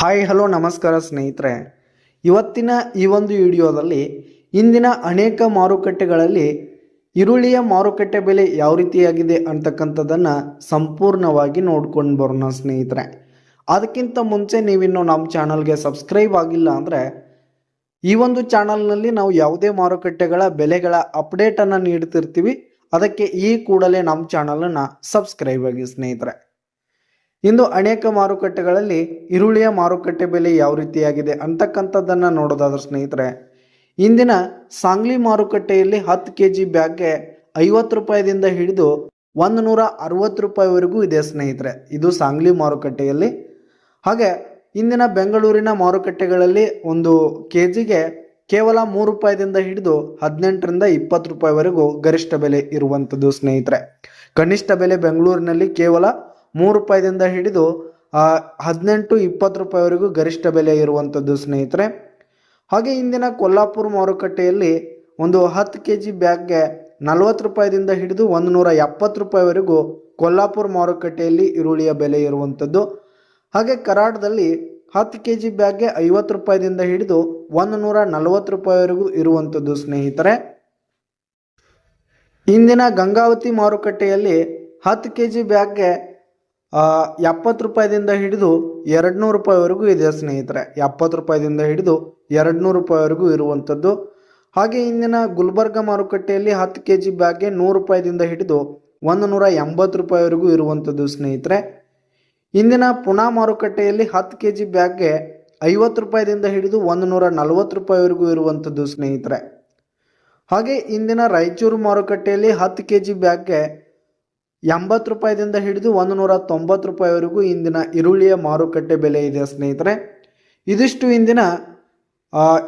Hi, hello, ನಮಸ್ಕಾರ ಸ್ನೇಹಿತರೆ. ಇವತ್ತಿನ ಈ ಒಂದು ವಿಡಿಯೋದಲ್ಲಿ ಇಂದಿನ ಅನೇಕ ಮಾರುಕಟ್ಟೆಗಳಲ್ಲಿ ಈರುಳ್ಳಿಯ ಮಾರುಕಟ್ಟೆ ಬೆಲೆ ಯಾವ ರೀತಿಯಾಗಿದೆ ಅಂತಕ್ಕಂಥದ್ದನ್ನು ಸಂಪೂರ್ಣವಾಗಿ ನೋಡ್ಕೊಂಡು ಬರೋಣ ಸ್ನೇಹಿತರೆ. ಅದಕ್ಕಿಂತ ಮುಂಚೆ ನೀವಿನ್ನು ನಮ್ಮ ಚಾನಲ್ಗೆ ಸಬ್ಸ್ಕ್ರೈಬ್ ಆಗಿಲ್ಲ ಅಂದರೆ ಈ ಒಂದು ಚಾನಲ್ನಲ್ಲಿ ನಾವು ಯಾವುದೇ ಮಾರುಕಟ್ಟೆಗಳ ಬೆಲೆಗಳ ಅಪ್ಡೇಟನ್ನು ನೀಡ್ತಿರ್ತೀವಿ. ಅದಕ್ಕೆ ಈ ಕೂಡಲೇ ನಮ್ಮ ಚಾನಲನ್ನು ಸಬ್ಸ್ಕ್ರೈಬ್ ಆಗಿ ಸ್ನೇಹಿತರೆ. ಇಂದು ಅನೇಕ ಮಾರುಕಟ್ಟೆಗಳಲ್ಲಿ ಈರುಳ್ಳಿಯ ಮಾರುಕಟ್ಟೆ ಬೆಲೆ ಯಾವ ರೀತಿಯಾಗಿದೆ ಅಂತಕ್ಕಂಥದ್ದನ್ನು ನೋಡೋದಾದ್ರೆ ಸ್ನೇಹಿತರೆ, ಇಂದಿನ ಸಾಂಗ್ಲಿ ಮಾರುಕಟ್ಟೆಯಲ್ಲಿ ಹತ್ತು ಕೆ ಜಿ ಬ್ಯಾಗ್ಗೆ ಐವತ್ತು ರೂಪಾಯಿದಿಂದ ಹಿಡಿದು ಒಂದು ನೂರ ಅರವತ್ತು ರೂಪಾಯಿವರೆಗೂ ಇದೆ ಸ್ನೇಹಿತರೆ, ಇದು ಸಾಂಗ್ಲಿ ಮಾರುಕಟ್ಟೆಯಲ್ಲಿ. ಹಾಗೆ ಇಂದಿನ ಬೆಂಗಳೂರಿನ ಮಾರುಕಟ್ಟೆಗಳಲ್ಲಿ ಒಂದು ಕೆ ಜಿಗೆ ಕೇವಲ ಮೂರು ರೂಪಾಯಿದಿಂದ ಹಿಡಿದು ಹದಿನೆಂಟರಿಂದ ಇಪ್ಪತ್ತು ರೂಪಾಯಿವರೆಗೂ ಗರಿಷ್ಠ ಬೆಲೆ ಇರುವಂಥದ್ದು ಸ್ನೇಹಿತರೆ. ಕನಿಷ್ಠ ಬೆಲೆ ಬೆಂಗಳೂರಿನಲ್ಲಿ ಕೇವಲ ಮೂರು ರೂಪಾಯಿದಿಂದ ಹಿಡಿದು ಹದಿನೆಂಟು, ಇಪ್ಪತ್ತು ರೂಪಾಯಿವರೆಗೂ ಗರಿಷ್ಠ ಬೆಲೆ ಇರುವಂಥದ್ದು ಸ್ನೇಹಿತರೆ. ಹಾಗೆ ಇಂದಿನ ಕೊಲ್ಲಾಪುರ ಮಾರುಕಟ್ಟೆಯಲ್ಲಿ ಒಂದು ಹತ್ತು ಕೆ ಜಿ ಬ್ಯಾಗ್ಗೆ ನಲವತ್ತು ರೂಪಾಯಿದಿಂದ ಹಿಡಿದು ಒಂದು ನೂರ ಎಪ್ಪತ್ತು ರೂಪಾಯಿವರೆಗೂ ಕೊಲ್ಲಾಪುರ ಮಾರುಕಟ್ಟೆಯಲ್ಲಿ ಈರುಳ್ಳಿಯ ಬೆಲೆ ಇರುವಂಥದ್ದು. ಹಾಗೆ ಕರಾಡದಲ್ಲಿ ಹತ್ತು ಕೆ ಜಿ ಬ್ಯಾಗ್ಗೆ ಐವತ್ತು ರೂಪಾಯಿದಿಂದ ಹಿಡಿದು ಒಂದು ನೂರ ನಲವತ್ತು ರೂಪಾಯಿವರೆಗೂ ಇರುವಂಥದ್ದು ಸ್ನೇಹಿತರೆ. ಇಂದಿನ ಗಂಗಾವತಿ ಮಾರುಕಟ್ಟೆಯಲ್ಲಿ ಹತ್ತು ಕೆ ಜಿ ಬ್ಯಾಗ್ಗೆ ಎಪ್ಪತ್ತು ರೂಪಾಯಿದಿಂದ ಹಿಡಿದು ಎರಡು ನೂರು ರೂಪಾಯಿವರೆಗೂ ಇದೆ ಸ್ನೇಹಿತರೆ. ಎಪ್ಪತ್ತು ರೂಪಾಯಿದಿಂದ ಹಿಡಿದು ಎರಡು ನೂರು ರೂಪಾಯಿವರೆಗೂ ಇರುವಂಥದ್ದು. ಹಾಗೆ ಇಂದಿನ ಗುಲ್ಬರ್ಗ ಮಾರುಕಟ್ಟೆಯಲ್ಲಿ ಹತ್ತು ಕೆ ಜಿ ಬ್ಯಾಗ್ಗೆ ನೂರು ರೂಪಾಯಿದಿಂದ ಹಿಡಿದು ಒಂದು ನೂರ ಎಂಬತ್ತು ರೂಪಾಯಿವರೆಗೂ ಇರುವಂಥದ್ದು ಸ್ನೇಹಿತರೆ. ಇಂದಿನ ಪುನಾ ಮಾರುಕಟ್ಟೆಯಲ್ಲಿ ಹತ್ತು ಕೆ ಜಿ ಬ್ಯಾಗ್ಗೆ ಐವತ್ತು ರೂಪಾಯಿದಿಂದ ಹಿಡಿದು ಒಂದು ನೂರ ನಲವತ್ತು ರೂಪಾಯಿವರೆಗೂ ಇರುವಂಥದ್ದು ಸ್ನೇಹಿತರೆ. ಹಾಗೆ ಇಂದಿನ ರಾಯಚೂರು ಮಾರುಕಟ್ಟೆಯಲ್ಲಿ ಹತ್ತು ಕೆ ಜಿ ಬ್ಯಾಗ್ಗೆ ಎಂಬತ್ತು ರೂಪಾಯಿದಿಂದ ಹಿಡಿದು ಒಂದು ನೂರ ತೊಂಬತ್ತು ರೂಪಾಯಿವರೆಗೂ ಇಂದಿನ ಈರುಳ್ಳಿಯ ಮಾರುಕಟ್ಟೆ ಬೆಲೆ ಇದೆ, ಸ್ನೇಹಿತರೆ. ಇದಿಷ್ಟು ಇಂದಿನ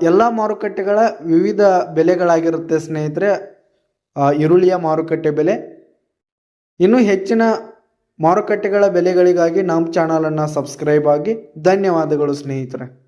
ಎಲ್ಲ ಮಾರುಕಟ್ಟೆಗಳ ವಿವಿಧ ಬೆಲೆಗಳಾಗಿರುತ್ತೆ, ಸ್ನೇಹಿತರೆ. ಈರುಳ್ಳಿಯ ಮಾರುಕಟ್ಟೆ ಬೆಲೆ. ಇನ್ನೂ ಹೆಚ್ಚಿನ ಮಾರುಕಟ್ಟೆಗಳ ಬೆಲೆಗಳಿಗಾಗಿ ನಮ್ಮ ಚಾನಲನ್ನು ಸಬ್ಸ್ಕ್ರೈಬ್ ಆಗಿ. ಧನ್ಯವಾದಗಳು, ಸ್ನೇಹಿತರೆ.